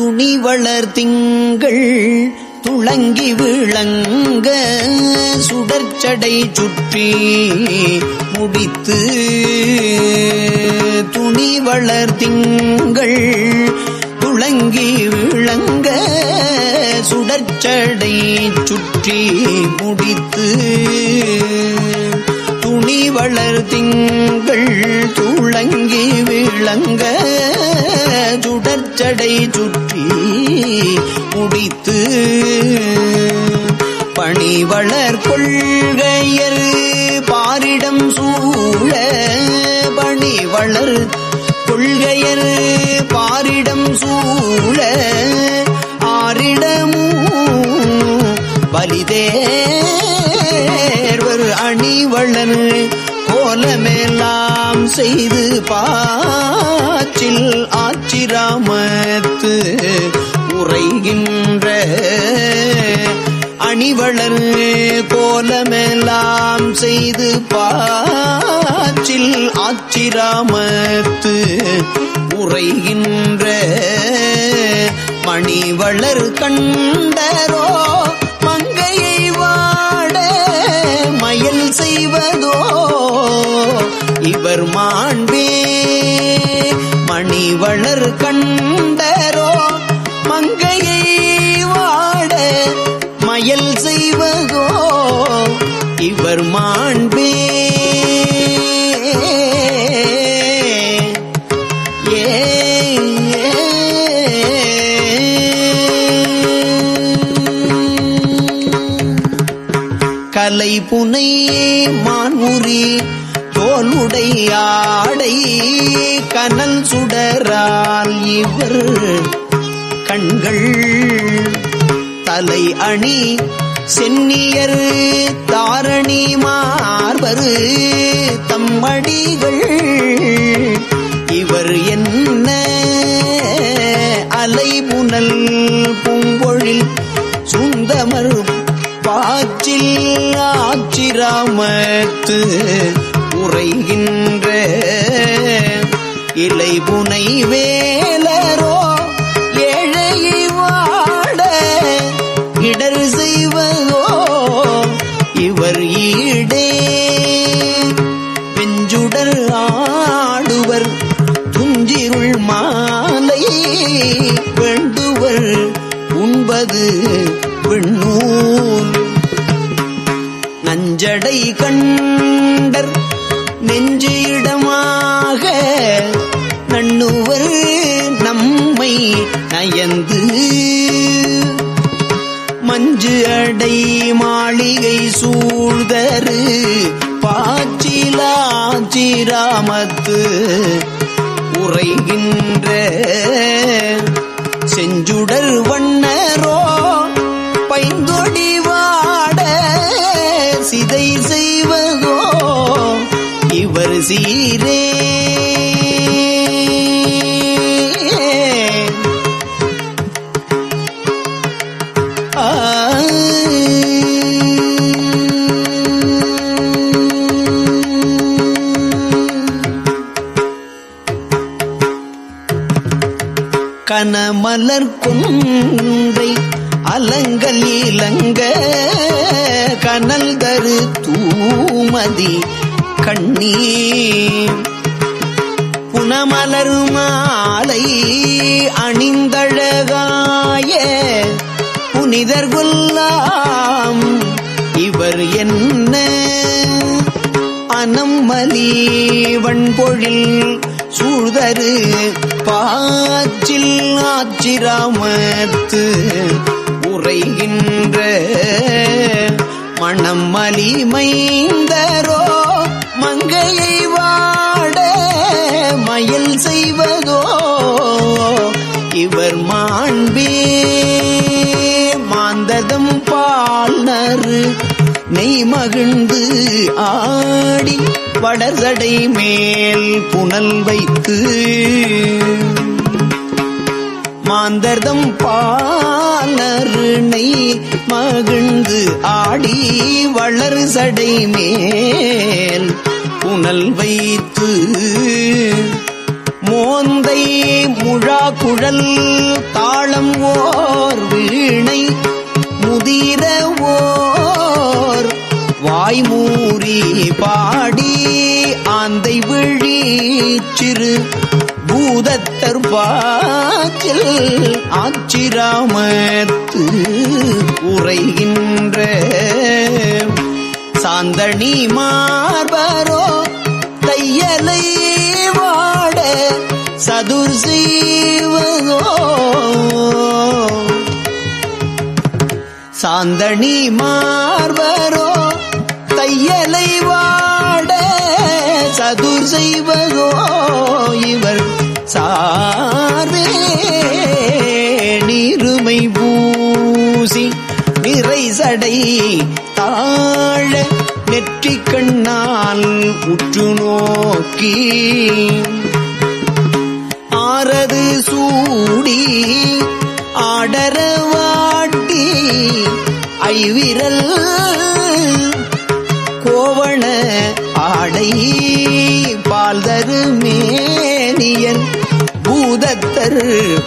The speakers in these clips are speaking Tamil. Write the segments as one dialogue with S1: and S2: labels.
S1: துணி வளர் திங்கள் துளங்கி விளங்க சுடற்சடை சுற்றி முடித்து துணி வளர் திங்கள் துளங்கி விளங்க சுடற்சடை சுற்றி முடித்து துணி வளர் திங்கள் துளங்கி விளங்க சுடற்சடை சுற்றி முடித்து பணிவளர் கொள்கையர் பாரிடம் சூழ பணிவளர் கொள்கையர் பாரிடம் சூழ ஆரிடமும் பலிதே அணிவளர் கோலமெல்லாம் செய்து பாச்சில் ஆச்சிராமத்து உரைகின்ற அணிவளர் கோலமெல்லாம் செய்து பாச்சில் ஆச்சிராமத்து உரைகின்ற மணிவளர் கண்டரோ இவர் மாண்பே மணிவளர் கண்டரோ மங்கையை வாட மயல் செய்வகோ இவர் மாண்பே. ஏ கலை புனை மான்முறி தோலுடை ஆடை கனல் சுடரால் இவர் கண்கள் தலை அணி சென்னியர் தாரணி மார்பரு தம்மடிகள் இவர் என்ன அலைமுனல் பூங்கொழில் சுந்தமரும் பாச்சில் ஆச்சிராமத்து உரைகின்ற இலை புனை வேலரோ ஏழை வாட இடர் செய்வதோ இவர் ஈடே. வெஞ்சுடர் ஆடுவர் துஞ்சிருள் மாலை வேண்டுவர் உண்பது வெண்ணூல். நஞ்சடை கண் நயந்து மஞ்சு அடை மாளிகை சூழ்தரு பாச்சிலாச்சிராமத்து உரைகின்ற செஞ்சுடர் வண்ணரோ பைந்தொடி வாட சிதை செய்வதோ இவர் சீரே கங்கை அலங்கல் இலங்க கனல் தரு தூமதி கண்ணீர். புனமலர் மாலை அணிந்தழகாய புனிதர் கொல்லாம் இவர் என்ன அனம்மலி வண்பொழில் சூழ்தரு பாச்சில் ஆச்சிராமத்து உரைகின்ற மணம் மலிமைந்தரோ மங்கையை வாட மயில் செய்வதோ இவர் மாண்பே மாந்ததம் பால்நறு நெய் மகிழ்ந்து ஆடி வளர்தடை மேல் புனல் வைத்து மாந்தர்தம் பாலருணை மகிழ்ந்து ஆடி வளர் சடை மேல் புனல் வைத்து மோந்தை முழா குழல் தாளம் ஓர் வீணை முதிர ஓர் வாய்மூறி பாடி ஆந்தை விழி சிறு பூதத்தர் பாக்கில் ஆச்சிராமத்து உரைகின்ற சாந்தணி மார்பரோ தையலை வாட சதுர் செய்வதோ சாந்தணி மார்பரோ தையலை வாட சதுர் செய்வதோ இவர் சாரே. நீருமை பூசி நிறை சடை தாழ நெற்றி கண்ணால் உற்று நோக்கி. ஆறது சூடி ஆடரவாட்டி ஐவிரல் கோவண ஆடை பால் தருமேனியன் பூதத்தர்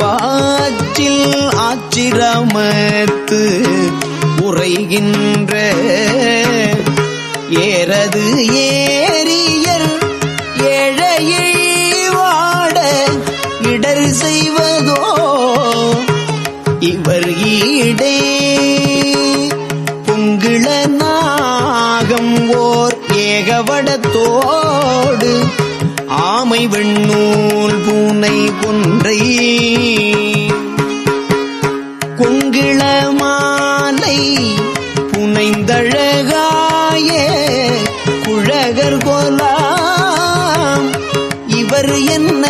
S1: பாச்சில் ஆச்சிரமத்து உரைகின்ற ஏறது ஏரியர். ஏழையை வாட இடர் செய்வதோ இவர் ஈடே ஏகவடத்தோடு ஆமை வெண்ணூல் பூனை கொன்றை. கொங்கிள மாலை புனைந்தழகாய குழகர் கோலாம். இவர் என்ன?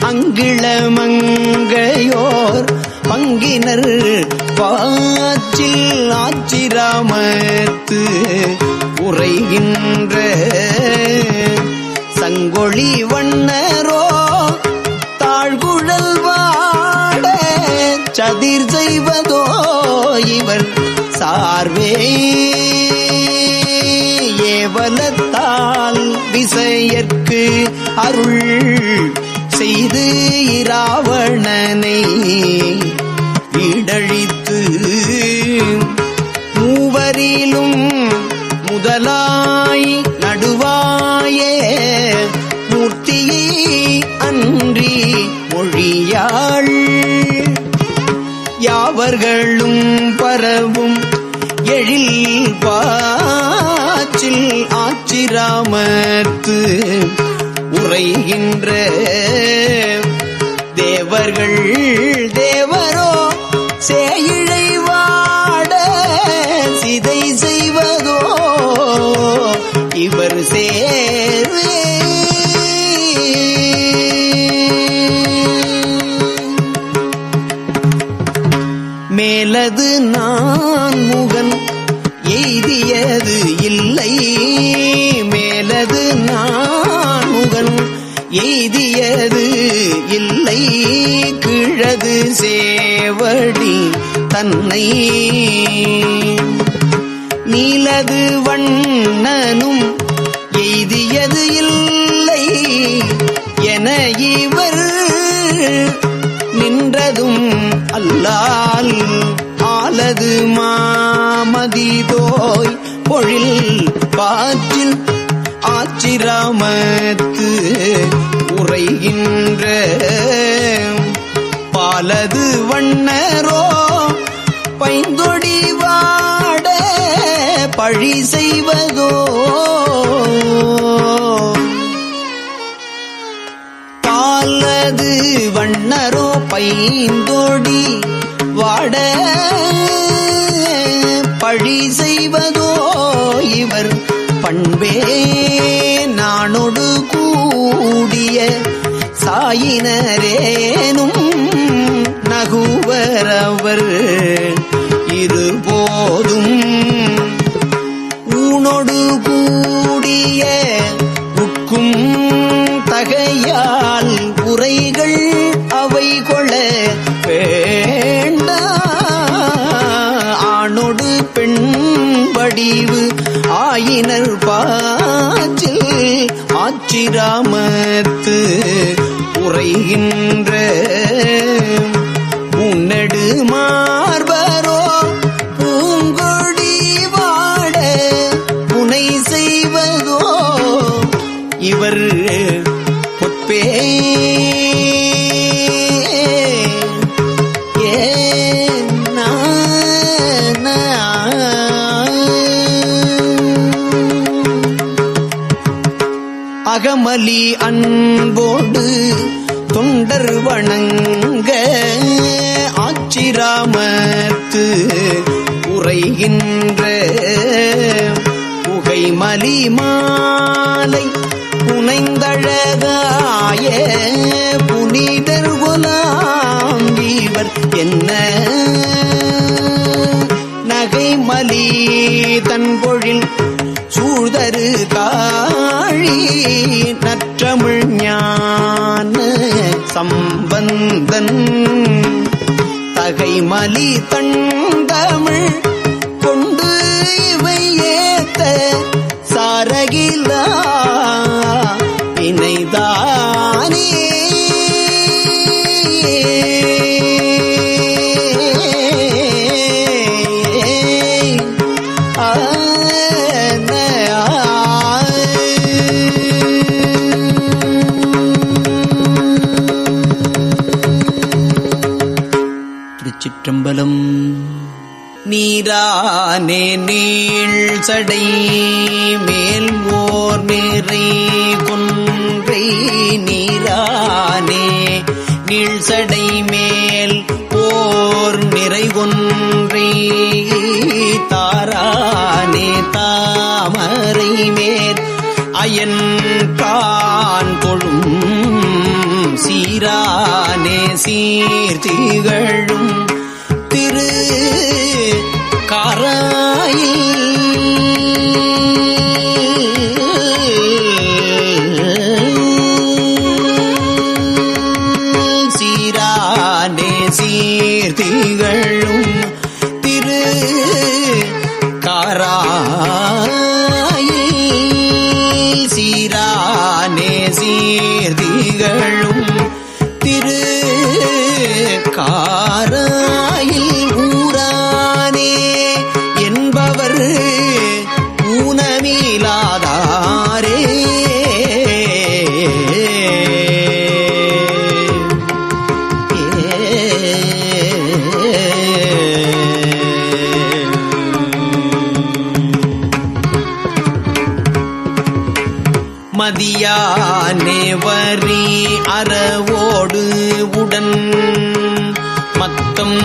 S1: அங்கிளமங்கையோர் பங்கினர் பாச்சில் ஆச்சிராமத்து உரைகின்ற சங்கொழி வண்ணரோ தாழ்குழல் வாட சதிர் செய்வதோ இவர் சார்வே. ஏவலத்தால் விசையற்கு அருள் செய்து இராவணனை ஈடழித்து மூவரிலும் முதலாய் நடுவாயே மூர்த்தியை அன்றி மொழியாள். யாவர்களும் பரவும் எழில் பாச்சில் ஆச்சிராமத்து உரைகின்ற தேவர்கள் எய்தியது இல்லை. மேலது நான் எய்தியது இல்லை. கிழது சேவடி தன்னை நீலது வண்ணனும் எய்தியது இல்லை. என இவர் நின்றதும் அல்லால் ஆலது மாமதிதோய் பொழில் பாற்றில் ஆச்சிராமத்து உரைகின்ற பாலது வண்ணரோ பைந்தொடி வாட பழி செய்வதோ? பாலது வண்ணரோ பைந்தொடி வாட பழி செய்வதோ இவர் பண்பே நானொடு கூடிய சாயினரேனும் நகுவரவர் இருபோதும் ஊனொடு கூடிய ஆயினர் பாச்சில் ஆச்சிராமத்து உரைகின்ற அமளி அன்போடு தொண்டர் வணங்க ஆச்சிராமத்து உரைகின்ற புகைமலி மாலை புனைந்தழகாய புனிதர் குலாம் வீவர் என்ன? நகைமலி தன்பொழில் சூழ்தரு காழி நற்றமிழ் ஞான சம்பந்தன். தகை மலி நீரானே நீள் சடை மேல் ஓர் நிறை கொன்றை நீரானே நீள் சடை மேல் ஓர் நிறை கொன்றை தாரானே தாமரை மேல் அயன் கான் கொழும் சீரானே சீர்த்திகழும் மதியானே வரி அறவோடு உடன். மத்தம்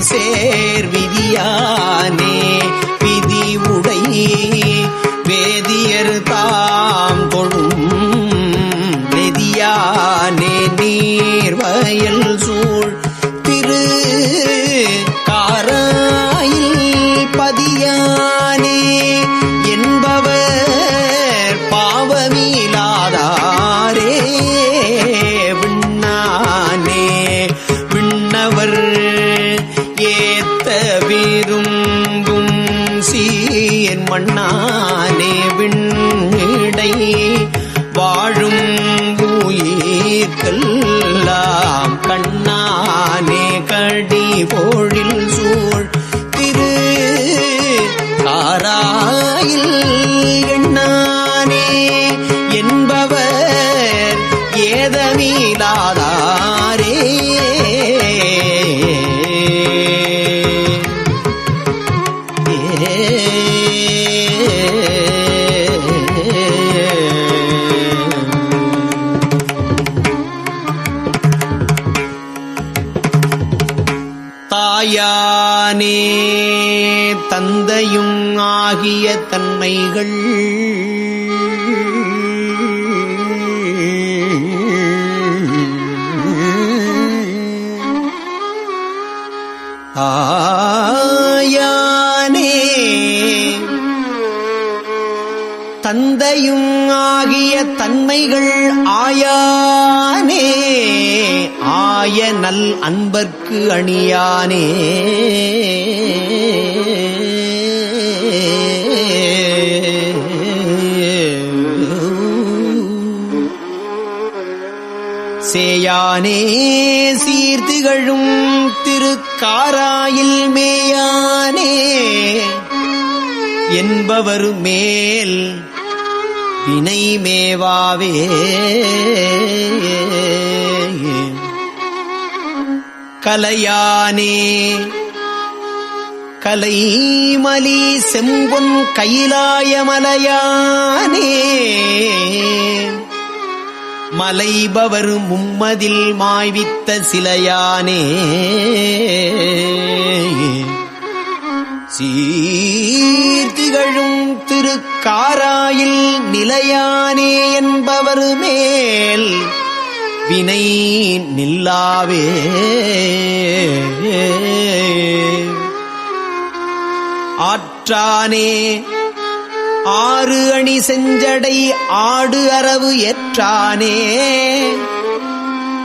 S1: சேர் விதியானே விதி உடை. வேதியர் தாம் தொழும் நெதியானே நீர்வயல் வாழும் உயிர்க்கெல்லாம் தன்மைகள் ஆயானே தந்தையும் ஆகிய தன்மைகள் ஆயானே ஆய நல் அன்பர்க்கு அணியானே. சேயானே சீர்த்திகழும் திருக்காராயில் மேயானே. என்பவர் மேல் வினை மேவாவே. கலையானே கலைமலி செம்பொன் கைலாயமலையானே மலைபவர் மும்மதில் மாய்வித்த சிலையானே. சீர்த்திகழும் திருக்காராயில் நிலையானே என்பவர் மேல் வினை நில்லாவே. ஆற்றானே ஆறு அணி செஞ்சடை ஆடு அரவு ஏற்றானே.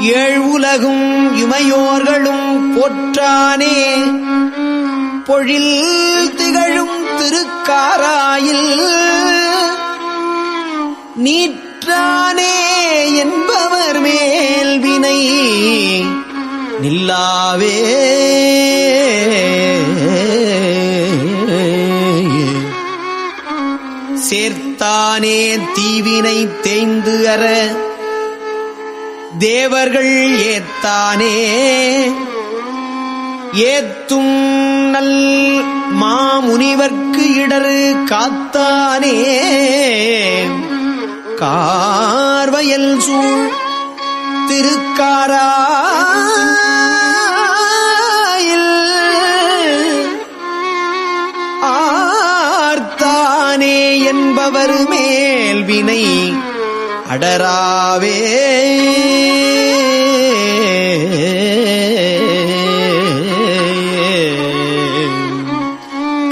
S1: ஏழ் உலகும் இமையோர்களும் போற்றானே. பொழில் திகழும் திருக்காராயில் நீற்றானே என்பவர் மேல் வினை நில்லாவே. தானே தீவினை தேய்ந்து அற. தேவர்கள் ஏத்தானே ஏத்தும் நல் மாமுனிவர்க்கு இடரு காத்தானே. கார்வயல் சூழ் திருக்காரா அவர் மேல் வினை அடராவே.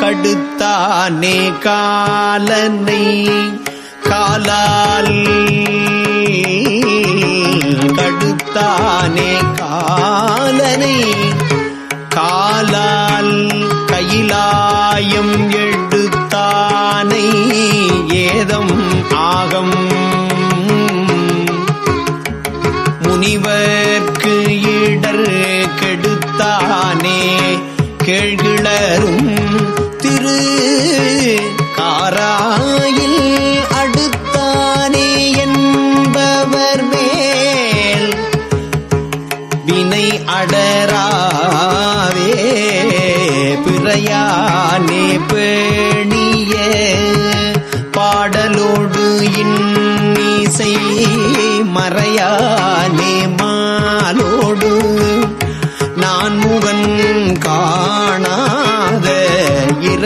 S1: கடுத்தானே காலனை காலால். கடுத்தானே காலனை காலால். கையிலாயம் எடுத்தானை கேழ்கிளரும் திரு காராயில் அடுத்தானே என்பவர் மேல் வினை அடராவே பிறையானே பேணிய பாடலோடு இன்னிசை மறை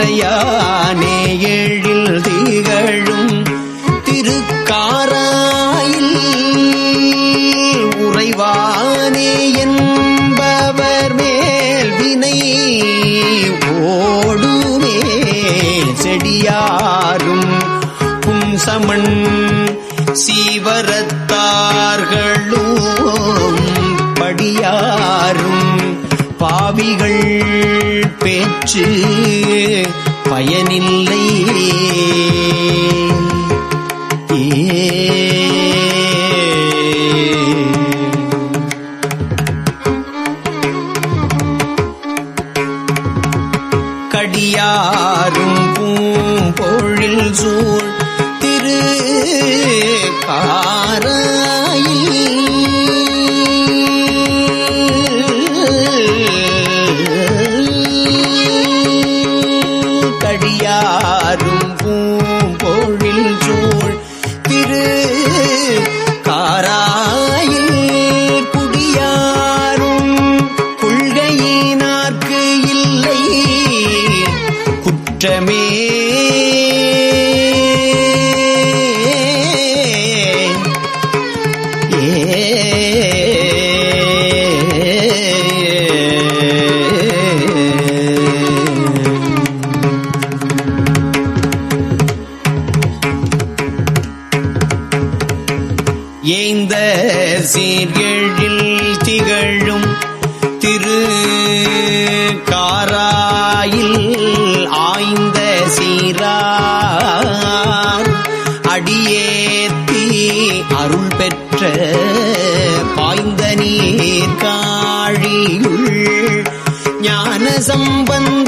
S1: இறையானே எழில் திகழும் திருக்காராயில் உறைவானே என்பவர் மேல் வினை ஓடுமே செடியாரும் பும்சமண் சீவரத்தார்களும் படியாரும் பாவிகள் பேச்சு பயனில்லை. camina அருள் பெற்ற பாய்ந்த நீர் காழியுள் ஞான சம்பந்த